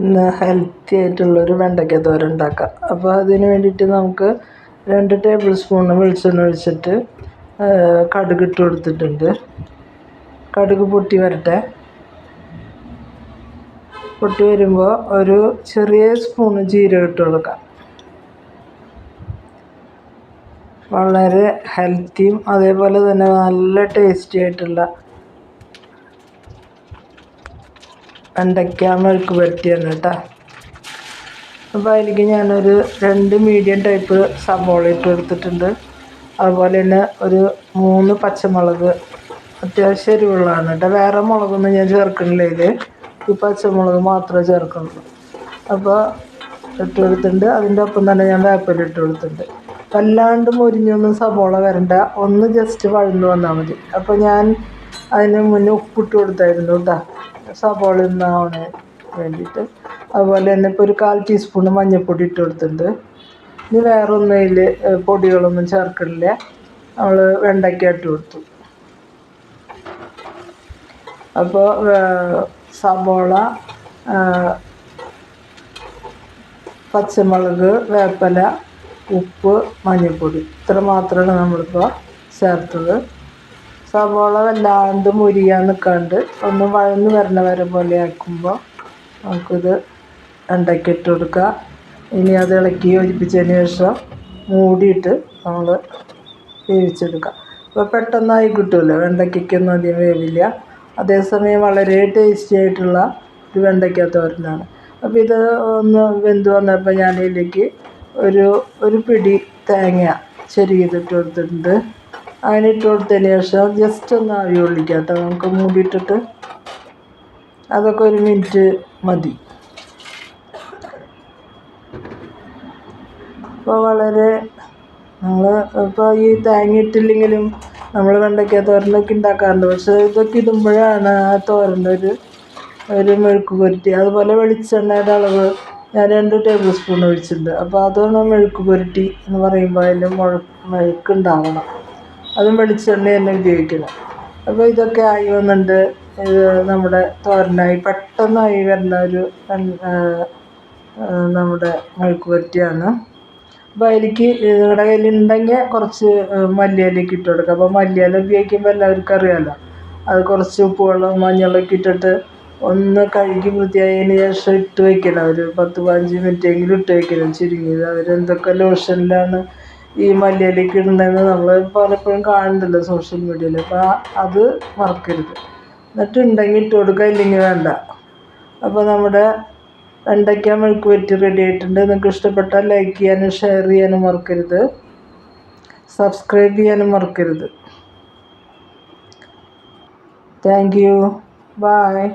ഇന്ന് ഹെൽത്തി ആയിട്ടുള്ളൊരു വെണ്ടയ്ക്ക തോരൻ ഉണ്ടാക്കാം. അപ്പോൾ അതിന് വേണ്ടിയിട്ട് നമുക്ക് രണ്ട് ടേബിൾ സ്പൂൺ വെളിച്ചെണ്ണ ഒഴിച്ചിട്ട് കടുക് ഇട്ട് കൊടുത്തിട്ടുണ്ട്. കടുക് പൊട്ടി വരട്ടെ. പൊട്ടി വരുമ്പോൾ ഒരു ചെറിയ സ്പൂണ് ജീരകം ഇട്ട് കൊടുക്കാം. വളരെ ഹെൽത്തിയും അതേപോലെ തന്നെ നല്ല ടേസ്റ്റി ആയിട്ടുള്ള വെണ്ടയ്ക്ക വരുത്തി തന്നെ കേട്ടോ. അപ്പോൾ അതിലേക്ക് ഞാനൊരു രണ്ട് മീഡിയം ടൈപ്പ് സബോള ഇട്ട് കൊടുത്തിട്ടുണ്ട് അതുപോലെ തന്നെ ഒരു മൂന്ന് പച്ചമുളക്. അത്യാവശ്യം എരിവുള്ളതാണ് കേട്ടോ. വേറെ മുളകൊന്നും ഞാൻ ചേർക്കണില്ല ഇതിൽ ഈ പച്ചമുളക് മാത്രമേ ചേർക്കുന്നുള്ളൂ അപ്പോൾ ഇട്ട് കൊടുത്തിട്ടുണ്ട്. അതിന്റെ ഒപ്പം തന്നെ ഞാൻ വേപ്പില ഇട്ട് കൊടുത്തിട്ടുണ്ട്. വല്ലാണ്ട് മുരിഞ്ഞൊന്നും സബോള വരണ്ട. ഒന്ന് ജസ്റ്റ് വഴന്നു വന്നാൽ മതി. അപ്പോൾ ഞാൻ അതിന് മുന്നേ ഉപ്പിട്ട് കൊടുത്തായിരുന്നു കേട്ടോ. സബോള ഇന്നാവണ വേണ്ടിയിട്ട്. അതുപോലെ തന്നെ ഇപ്പോൾ ഒരു കാൽ ടീസ്പൂൺ മഞ്ഞൾപ്പൊടി ഇട്ട് കൊടുത്തിട്ടുണ്ട്. ഇനി വേറെ ഒന്നും ഇതിൽ പൊടികളൊന്നും ചേർക്കണില്ല. നമ്മൾ വെണ്ടയ്ക്ക ഇട്ട് കൊടുത്തു. അപ്പോൾ സവാള പച്ചമുളക് വേപ്പല ഉപ്പ് മഞ്ഞൾപ്പൊടി ഇത്ര മാത്രമാണ് നമ്മളിപ്പോൾ ചേർത്തത്. സവോള വല്ലാണ്ട് മുരിയാൻ നിൽക്കാണ്ട് ഒന്ന് വഴന്ന് വരണ വരെ പോലെ ആക്കുമ്പോൾ നമുക്കിത് ഉണ്ടാക്കിയിട്ട് കൊടുക്കുക ഇനി അത് ഇളക്കി യോജിപ്പിച്ചതിന് ശേഷം മൂടിയിട്ട് നമ്മൾ വേവിച്ചെടുക്കുക അപ്പോൾ പെട്ടെന്നായി കിട്ടുമല്ലോ വെണ്ടയ്ക്കൊന്നും അധികം വേവില്ല. അതേസമയം വളരെ ടേസ്റ്റി ആയിട്ടുള്ള ഒരു വെണ്ടയ്ക്ക തോരനാണ്. അപ്പോൾ ഇത് ഒന്ന് വെന്ത് വന്നപ്പോൾ ഞാൻ ഇതിലേക്ക് ഒരു ഒരു പിടി തേങ്ങ ചെരുകിയതിട്ട് കൊടുത്തിട്ടുണ്ട്. അങ്ങനെ ഇട്ട് കൊടുത്തതിന് ശേഷം ജസ്റ്റ് ഒന്ന് ആവി കൊള്ളിക്കാം നമുക്ക് മൂടിയിട്ടിട്ട് അതൊക്കെ ഒരു മിനിറ്റ് മതി. അപ്പോൾ വളരെ നമ്മൾ ഇപ്പോൾ ഈ തേങ്ങ ഇട്ടില്ലെങ്കിലും നമ്മൾ വെണ്ടയ്ക്ക തോരനൊക്കെ ഉണ്ടാക്കാറുണ്ട്. പക്ഷേ ഇതൊക്കെ ഇടുമ്പോഴാണ് ആ തോരന്റെ ഒരു ഒരു മെഴുക്ക് പുരട്ടി. അതുപോലെ വെളിച്ചെണ്ണയുടെ അളവ് ഞാൻ രണ്ട് ടേബിൾ സ്പൂൺ ഒഴിച്ചിട്ടുണ്ട്. അപ്പോൾ അതാണ് മെഴുക്ക് പുരട്ടി എന്ന് പറയുമ്പോൾ അതിൽ മുഴ മെഴുക്കുണ്ടാവണം അതും വെളിച്ചെണ്ണ തന്നെ ഉപയോഗിക്കണം. അപ്പോൾ ഇതൊക്കെ ആയി വന്നിട്ട് ഇത് നമ്മുടെ തോരനായി പെട്ടെന്നായി വരുന്ന ഒരു നമ്മുടെ മെഴുക്ക് പുരട്ടിയാണ് അപ്പോൾ അതിലേക്ക് നിങ്ങളുടെ കയ്യിലുണ്ടെങ്കിൽ കുറച്ച് മല്ലിയിലേക്ക് ഇട്ട് കൊടുക്കുക അപ്പോൾ മല്ലിയില ഉപയോഗിക്കുമ്പോൾ എല്ലാവർക്കും അറിയാമല്ലോ അത് കുറച്ച് ഉപ്പുവെള്ളം മഞ്ഞളൊക്കെ ഇട്ടിട്ട് ഒന്ന് കഴുകി വൃത്തിയായതിന് ശേഷം ഇട്ട് വയ്ക്കണം ഒരു പത്ത് പതിനഞ്ച് മിനിറ്റെങ്കിലും ഇട്ട് വയ്ക്കണം ചുരുങ്ങിയത് അവരെന്തൊക്കെ ലോഷനിലാണ് ഈ മല്ലിയിലേക്ക് ഇടുന്നതെന്ന് നമ്മൾ പലപ്പോഴും കാണുന്നുണ്ടല്ലോ സോഷ്യൽ മീഡിയയിൽ അപ്പോൾ അത് മറക്കരുത്. എന്നിട്ട് ഉണ്ടെങ്കിൽ ഇട്ട് കൊടുക്കുക ഇല്ലെങ്കിൽ വേണ്ട. അപ്പോൾ നമ്മുടെ വെണ്ടയ്ക്ക മെഴുക്ക് വെറ്റി റെഡി ആയിട്ടുണ്ട്. നിങ്ങൾക്ക് ഇഷ്ടപ്പെട്ടാൽ ലൈക്ക് ചെയ്യാനും ഷെയർ ചെയ്യാനും മറക്കരുത്. സബ്സ്ക്രൈബ് ചെയ്യാനും മറക്കരുത്. Thank you bye